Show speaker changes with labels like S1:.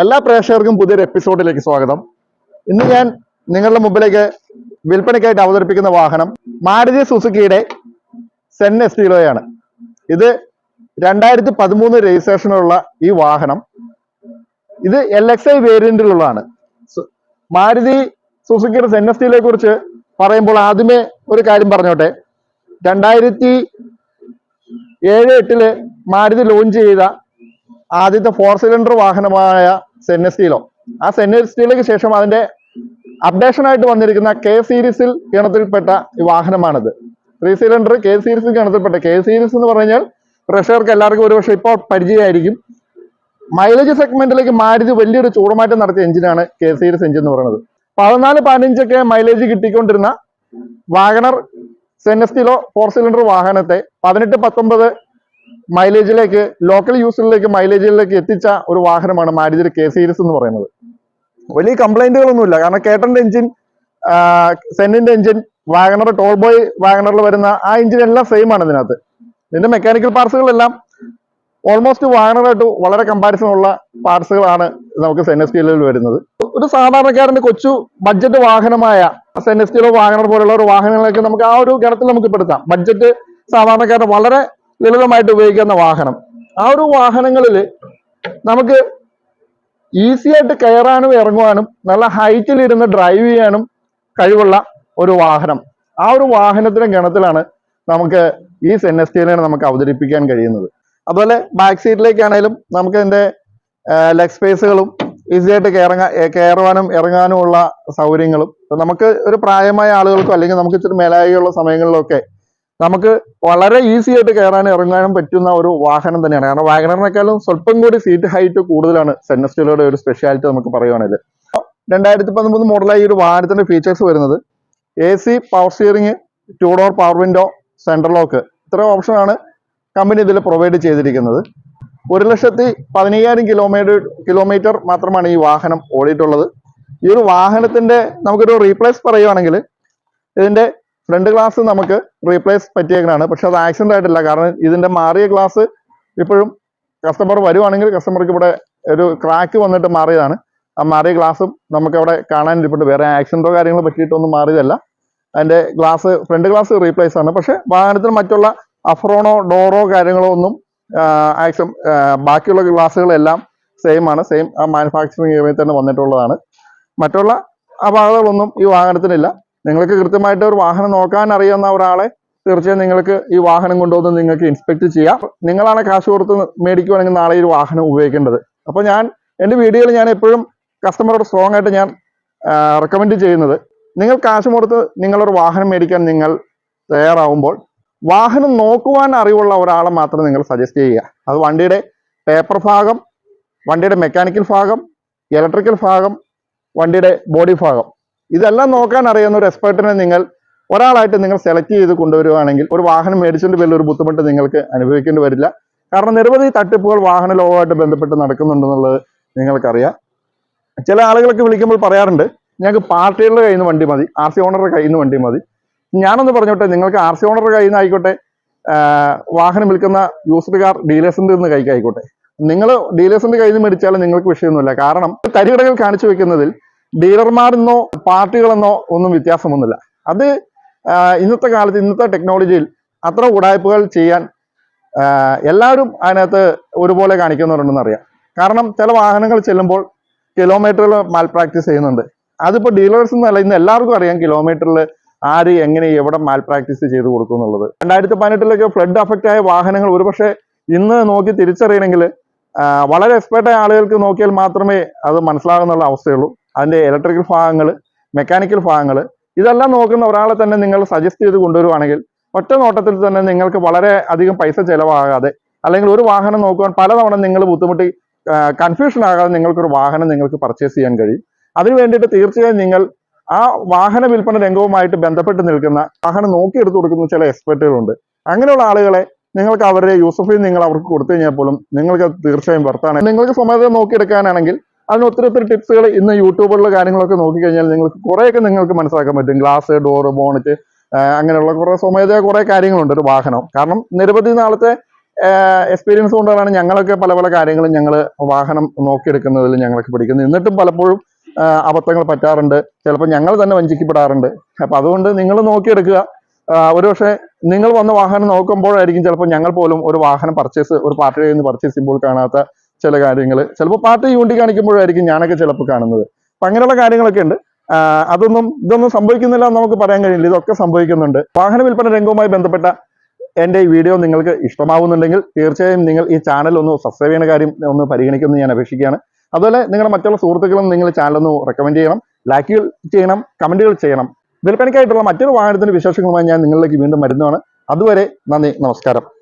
S1: എല്ലാ പ്രേക്ഷകർക്കും പുതിയൊരു എപ്പിസോഡിലേക്ക് സ്വാഗതം. ഇന്ന് ഞാൻ നിങ്ങളുടെ മുമ്പിലേക്ക് വിൽപ്പനയ്ക്കായിട്ട് അവതരിപ്പിക്കുന്ന വാഹനം മാരുതി സുസുക്കിയുടെ സെൻ എസ്റ്റിലോയാണ് ഇത് രണ്ടായിരത്തി പതിമൂന്ന് രജിസ്ട്രേഷനുള്ള ഈ വാഹനം. ഇത് എൽ എക്സ് ഐ വേരിയന്റിലുള്ളതാണ്. മാരുതി സുസുക്കിയുടെ സെൻ എസ്റ്റിലെ കുറിച്ച് പറയുമ്പോൾ ആദ്യമേ ഒരു കാര്യം പറഞ്ഞോട്ടെ. രണ്ടായിരത്തി ഏഴ് എട്ടിൽ മാരുതി ലോഞ്ച് ചെയ്ത ആദ്യത്തെ ഫോർ സിലിണ്ടർ വാഹനമായ സെന്നസ്റ്റീലോ ആ സെന്നസ്റ്റീലേക്ക് ശേഷം അതിന്റെ അപ്ഡേഷൻ ആയിട്ട് വന്നിരിക്കുന്ന കെ സീരീസിൽ ഗണത്തിൽപ്പെട്ട വാഹനമാണിത്. ത്രീ സിലിണ്ടർ കെ സീരീസിൽ ഗണത്തിൽപ്പെട്ട കെ സീരീസ് എന്ന് പറഞ്ഞാൽ പ്രഷർക്ക് എല്ലാവർക്കും ഒരുപക്ഷെ ഇപ്പോൾ പരിചയമായിരിക്കും. മൈലേജ് സെഗ്മെന്റിലേക്ക് മാരുതി വലിയൊരു ചൂടുമാറ്റം നടത്തിയ എഞ്ചിനാണ് കെ സീരീസ് എഞ്ചിൻ എന്ന് പറയുന്നത്. പതിനാല് പതിനഞ്ചൊക്കെ മൈലേജ് കിട്ടിക്കൊണ്ടിരുന്ന വാഗണർ സെന്നസ്റ്റിലോ ഫോർ സിലിണ്ടർ വാഹനത്തെ പതിനെട്ട് പത്തൊമ്പത് മൈലേജിലേക്ക് ലോക്കൽ യൂസിലേക്ക് മൈലേജിലേക്ക് എത്തിച്ച ഒരു വാഹനമാണ് മാരുതി കെ സീരീസ് എന്ന് പറയുന്നത്. വലിയ കംപ്ലൈന്റുകളൊന്നുമില്ല കാരണം കേട്ടന്റെ engine സെന്നിന്റെ engine Wagon R tall boy വാഗണറിൽ വരുന്ന ആ എഞ്ചിൻ എല്ലാം സെയിം ആണ് ഇതിനകത്ത്. ഇതിന്റെ മെക്കാനിക്കൽ പാർട്സുകളെല്ലാം ഓൾമോസ്റ്റ് വാഗണറായിട്ട് വളരെ കമ്പാരിസൺ ഉള്ള പാർട്സുകളാണ് നമുക്ക് സെൻ സെനസ്റ്റീലിൽ വരുന്നത്. ഒരു സാധാരണക്കാരന്റെ കൊച്ചു ബഡ്ജറ്റ് വാഹനമായ സെനസ്റ്റീലോ വാഗണർ പോലുള്ള ഒരു വാഹനങ്ങളൊക്കെ നമുക്ക് ആ ഒരു ഗണത്തിൽ നമുക്ക് പെടുത്താം. ബഡ്ജറ്റ് സാധാരണക്കാരൻ വളരെ ലളിതമായിട്ട് ഉപയോഗിക്കുന്ന വാഹനം. ആ ഒരു വാഹനങ്ങളിൽ നമുക്ക് ഈസി ആയിട്ട് കയറാനും ഇറങ്ങുവാനും നല്ല ഹൈറ്റിൽ ഇരുന്ന് ഡ്രൈവ് ചെയ്യാനും കഴിവുള്ള ഒരു വാഹനം. ആ ഒരു വാഹനത്തിന്റെ ഗണത്തിലാണ് നമുക്ക് ഈ സെന്നസ്റ്റീലിനെ നമുക്ക് അവതരിപ്പിക്കാൻ കഴിയുന്നത്. അതുപോലെ ബാക്ക് സീറ്റിലേക്കാണേലും നമുക്ക് ഇതിന്റെ ലെഗ് സ്പേസുകളും ഈസി ആയിട്ട് കയറങ്ങാ കയറുവാനും കയറുവാനും ഇറങ്ങാനുമുള്ള സൗകര്യങ്ങളും. നമുക്ക് ഒരു പ്രായമായ ആളുകൾക്കോ അല്ലെങ്കിൽ നമുക്ക് ഇച്ചിരി മേലായുള്ള സമയങ്ങളിലൊക്കെ നമുക്ക് വളരെ ഈസി ആയിട്ട് കയറാനും ഇറങ്ങാനും പറ്റുന്ന ഒരു വാഹനം തന്നെയാണ്. കാരണം വാഗണറിനേക്കാളും സ്വല്പം കൂടി സീറ്റ് ഹൈറ്റ് കൂടുതലാണ് സെന്നസ്റ്റീലയുടെ ഒരു സ്പെഷ്യാലിറ്റി നമുക്ക് പറയുകയാണെങ്കിൽ രണ്ടായിരത്തി പതിമൂന്ന് മോഡലായി ഒരു വാഹനത്തിന്റെ ഫീച്ചേഴ്സ് വരുന്നത്. A C power steering two door power window central lock ഇത്ര ഓപ്ഷനാണ് കമ്പനി ഇതിൽ പ്രൊവൈഡ് ചെയ്തിരിക്കുന്നത്. ഒരു ലക്ഷത്തി പതിനയ്യായിരം കിലോമീറ്റർ കിലോമീറ്റർ മാത്രമാണ് ഈ വാഹനം ഓടിയിട്ടുള്ളത്. ഈ ഒരു വാഹനത്തിന്റെ നമുക്കൊരു റീപ്ലേസ് പറയുവാണെങ്കിൽ ഇതിന്റെ ഫ്രണ്ട് ഗ്ലാസ് നമുക്ക് റീപ്ലേസ് പറ്റിയേക്കാണ് പക്ഷെ അത് ആക്സിഡന്റ് ആയിട്ടില്ല. കാരണം ഇതിന്റെ മാറിയ ഗ്ലാസ് ഇപ്പോഴും കസ്റ്റമർ വരുവാണെങ്കിൽ കസ്റ്റമർക്ക് ഇവിടെ ഒരു ക്രാക്ക് വന്നിട്ട് മാറിയതാണ്. ആ മാറിയ ഗ്ലാസും നമുക്ക് അവിടെ കാണാൻ ഇരിപ്പുണ്ട് വേറെ ആക്സിഡന്റോ കാര്യങ്ങളോ പറ്റിയിട്ടൊന്നും മാറിയതല്ല. അതിന്റെ ഗ്ലാസ് ഫ്രണ്ട് ഗ്ലാസ് റീപ്ലേസ് ആണ്. പക്ഷെ വാഹനത്തിൽ മറ്റുള്ള അഫ്രോണോ ഡോറോ കാര്യങ്ങളോ ഒന്നും ആക്ഷൻ ബാക്കിയുള്ള ഗ്ലാസ്സുകളെല്ലാം സെയിം ആണ്. സെയിം ആ മാനുഫാക്ചറിങ് തന്നെ വന്നിട്ടുള്ളതാണ്. മറ്റുള്ള അപാകതകളൊന്നും ഈ വാഹനത്തിനില്ല. നിങ്ങൾക്ക് കൃത്യമായിട്ട് ഒരു വാഹനം നോക്കാൻ അറിയാവുന്ന ഒരാളെ തീർച്ചയായും നിങ്ങൾക്ക് ഈ വാഹനം കൊണ്ടുവന്ന് നിങ്ങൾക്ക് ഇൻസ്പെക്ട് ചെയ്യാം. നിങ്ങളാണ് കാശ് കൊടുത്ത് മേടിക്കുവാണെങ്കിൽ നാളെ ഈ വാഹനം ഉപയോഗിക്കേണ്ടത്. അപ്പോൾ ഞാൻ എന്റെ വീഡിയോയിൽ ഞാൻ എപ്പോഴും കസ്റ്റമറോട് സ്ട്രോങ് ആയിട്ട് ഞാൻ റെക്കമെൻഡ് ചെയ്യുന്നത്. നിങ്ങൾ കാശ് കൊടുത്ത് നിങ്ങളൊരു വാഹനം മേടിക്കാൻ നിങ്ങൾ തയ്യാറാവുമ്പോൾ വാഹനം നോക്കുവാൻ അറിവുള്ള ഒരാളെ മാത്രം നിങ്ങൾ സജസ്റ്റ് ചെയ്യുക. അത് വണ്ടിയുടെ പേപ്പർ ഭാഗം വണ്ടിയുടെ മെക്കാനിക്കൽ ഭാഗം ഇലക്ട്രിക്കൽ ഭാഗം വണ്ടിയുടെ ബോഡി ഭാഗം. ഇതെല്ലാം നോക്കാൻ അറിയുന്ന ഒരു എക്സ്പെർട്ടിനെ നിങ്ങൾ ഒരാളായിട്ട് നിങ്ങൾ സെലക്ട് ചെയ്ത് കൊണ്ടുവരുവാണെങ്കിൽ ഒരു വാഹനം മേടിച്ചിട്ട് ഒരു ബുദ്ധിമുട്ട് നിങ്ങൾക്ക് അനുഭവിക്കേണ്ടി വരില്ല. കാരണം നിരവധി തട്ടിപ്പുകൾ വാഹന ലോകമായിട്ട് ബന്ധപ്പെട്ട് നടക്കുന്നുണ്ടെന്നുള്ളത് നിങ്ങൾക്കറിയാം. ചില ആളുകളൊക്കെ വിളിക്കുമ്പോൾ പറയാറുണ്ട് ഞങ്ങൾക്ക് പാർട്ടികളുടെ കയ്യിൽ നിന്ന് വണ്ടി മതി ആർ സി ഓണറുടെ കയ്യിൽ നിന്ന് വണ്ടി മതി. ഞാനൊന്ന് പറഞ്ഞോട്ടെ നിങ്ങൾക്ക് ആർ സി ഓണറുടെ കയ്യിൽ നിന്ന് ആയിക്കോട്ടെ വാഹനം വിൽക്കുന്ന യൂസ്ഡ് കാർ ഡീലേഴ്സിന്റെ നിന്ന് കൈക്കായിക്കോട്ടെ നിങ്ങൾ ഡീലേഴ്സിന്റെ കയ്യിൽ നിന്ന് മേടിച്ചാലും നിങ്ങൾക്ക് വിഷയമൊന്നുമില്ല. കാരണം തരികടകൾ കാണിച്ചു വെക്കുന്നതിൽ ഡീലർമാരെന്നോ പാർട്ടികളെന്നോ ഒന്നും വ്യത്യാസമൊന്നുമില്ല. അത് ഇന്നത്തെ കാലത്ത് ഇന്നത്തെ ടെക്നോളജിയിൽ അത്ര ഉടായ്പകൾ ചെയ്യാൻ എല്ലാവരും അതിനകത്ത് ഒരുപോലെ കാണിക്കുന്നവരുണ്ടെന്ന് അറിയാം. കാരണം ചില വാഹനങ്ങൾ ചെല്ലുമ്പോൾ കിലോമീറ്ററിൽ മാൽ പ്രാക്ടീസ് ചെയ്യുന്നുണ്ട്. അതിപ്പോൾ ഡീലേഴ്സ് എന്നല്ല ഇന്ന് എല്ലാവർക്കും അറിയാം കിലോമീറ്ററിൽ ആര് എങ്ങനെ എവിടെ മാൽ പ്രാക്ടീസ് ചെയ്ത് കൊടുക്കും എന്നുള്ളത്. രണ്ടായിരത്തി പതിനെട്ടിലൊക്കെ ഫ്ലഡ് അഫക്റ്റ് ആയ വാഹനങ്ങൾ ഒരുപക്ഷെ ഇന്ന് നോക്കി തിരിച്ചറിയണമെങ്കിൽ വളരെ എക്സ്പേർട്ടായ ആളുകൾക്ക് നോക്കിയാൽ മാത്രമേ അത് മനസ്സിലാകുന്നുള്ള അവസ്ഥയുള്ളൂ. അതിന്റെ ഇലക്ട്രിക്കൽ ഭാഗങ്ങൾ മെക്കാനിക്കൽ ഭാഗങ്ങൾ ഇതെല്ലാം നോക്കുന്ന ഒരാളെ തന്നെ നിങ്ങൾ സജസ്റ്റ് ചെയ്ത് കൊണ്ടുവരുവാണെങ്കിൽ ഒറ്റ നോട്ടത്തിൽ തന്നെ നിങ്ങൾക്ക് വളരെ അധികം പൈസ ചിലവാകാതെ അല്ലെങ്കിൽ ഒരു വാഹനം നോക്കുവാൻ പലതവണ നിങ്ങൾ ബുദ്ധിമുട്ടി കൺഫ്യൂഷൻ ആകാതെ നിങ്ങൾക്കൊരു വാഹനം നിങ്ങൾക്ക് പർച്ചേസ് ചെയ്യാൻ കഴിയും. അതിനു വേണ്ടിയിട്ട് തീർച്ചയായും നിങ്ങൾ ആ വാഹന വിൽപ്പന രംഗവുമായിട്ട് ബന്ധപ്പെട്ട് നിൽക്കുന്ന വാഹനം നോക്കിയെടുത്ത് കൊടുക്കുന്ന ചില എക്സ്പെർട്ടുകളുണ്ട് അങ്ങനെയുള്ള ആളുകളെ നിങ്ങൾക്ക് അവരുടെ യൂസഫിൽ നിങ്ങൾ അവർക്ക് കൊടുത്തു കഴിഞ്ഞാൽ പോലും നിങ്ങൾക്ക് തീർച്ചയായും വർത്താണ് നിങ്ങൾക്ക് സ്വമേധം നോക്കിയെടുക്കാനാണെങ്കിൽ അതിന് ഒത്തിരി ഒത്തിരി ടിപ്സുകൾ ഇന്ന് യൂട്യൂബിലുള്ള കാര്യങ്ങളൊക്കെ നോക്കിക്കഴിഞ്ഞാൽ നിങ്ങൾക്ക് കുറേയൊക്കെ നിങ്ങൾക്ക് മനസ്സിലാക്കാൻ പറ്റും. ഗ്ലാസ് ഡോറ് ബോണറ്റ് അങ്ങനെയുള്ള കുറേ സ്വമേധയാ കുറേ കാര്യങ്ങളുണ്ട് ഒരു വാഹനം. കാരണം നിരവധി നാളത്തെ എക്സ്പീരിയൻസ് കൊണ്ടാണ് ഞങ്ങളൊക്കെ പല പല കാര്യങ്ങളും ഞങ്ങൾ വാഹനം നോക്കിയെടുക്കുന്നതിൽ ഞങ്ങളൊക്കെ പഠിക്കുന്നത് എന്നിട്ടും പലപ്പോഴും അബദ്ധങ്ങൾ പറ്റാറുണ്ട്. ചിലപ്പോൾ ഞങ്ങൾ തന്നെ വഞ്ചിക്കപ്പെടാറുണ്ട്. അപ്പൊ അതുകൊണ്ട് നിങ്ങൾ നോക്കിയെടുക്കുക. ഒരുപക്ഷെ നിങ്ങൾ വന്ന വാഹനം നോക്കുമ്പോഴായിരിക്കും ചിലപ്പോൾ ഞങ്ങൾ പോലും ഒരു വാഹനം പർച്ചേസ് ഒരു പാർട്ടിയിൽ നിന്ന് പർച്ചേസ് ചെയ്യുമ്പോൾ കാണാത്ത ചില കാര്യങ്ങൾ. ചിലപ്പോൾ പാർട്ടി കാണിക്കുമ്പോഴായിരിക്കും ഞാനൊക്കെ ചിലപ്പോൾ കാണുന്നത്. അപ്പൊ അങ്ങനെയുള്ള കാര്യങ്ങളൊക്കെ ഉണ്ട്. അതൊന്നും ഇതൊന്നും സംഭവിക്കുന്നില്ല എന്ന് നമുക്ക് പറയാൻ കഴിയില്ല. ഇതൊക്കെ സംഭവിക്കുന്നുണ്ട്. വാഹന വിൽപ്പന രംഗവുമായി ബന്ധപ്പെട്ട എന്റെ ഈ വീഡിയോ നിങ്ങൾക്ക് ഇഷ്ടമാവുന്നുണ്ടെങ്കിൽ തീർച്ചയായും നിങ്ങൾ ഈ ചാനൽ ഒന്ന് സബ്സ്ക്രൈബ് ചെയ്യുന്ന കാര്യം ഒന്ന് പരിഗണിക്കുമെന്ന് ഞാൻ അപേക്ഷിക്കുകയാണ്. അതുപോലെ നിങ്ങളുടെ മറ്റുള്ള സുഹൃത്തുക്കളും നിങ്ങൾ ചാനൽ ഒന്ന് റെക്കമെൻഡ് ചെയ്യണം. ലൈക്കുകൾ ചെയ്യണം കമന്റുകൾ ചെയ്യണം. വിൽപ്പനയ്ക്കായിട്ടുള്ള മറ്റൊരു വാഹനത്തിന്റെ വിശേഷങ്ങളുമായി ഞാൻ നിങ്ങളിലേക്ക് വീണ്ടും വരുന്നതാണ്. അതുവരെ നന്ദി നമസ്കാരം.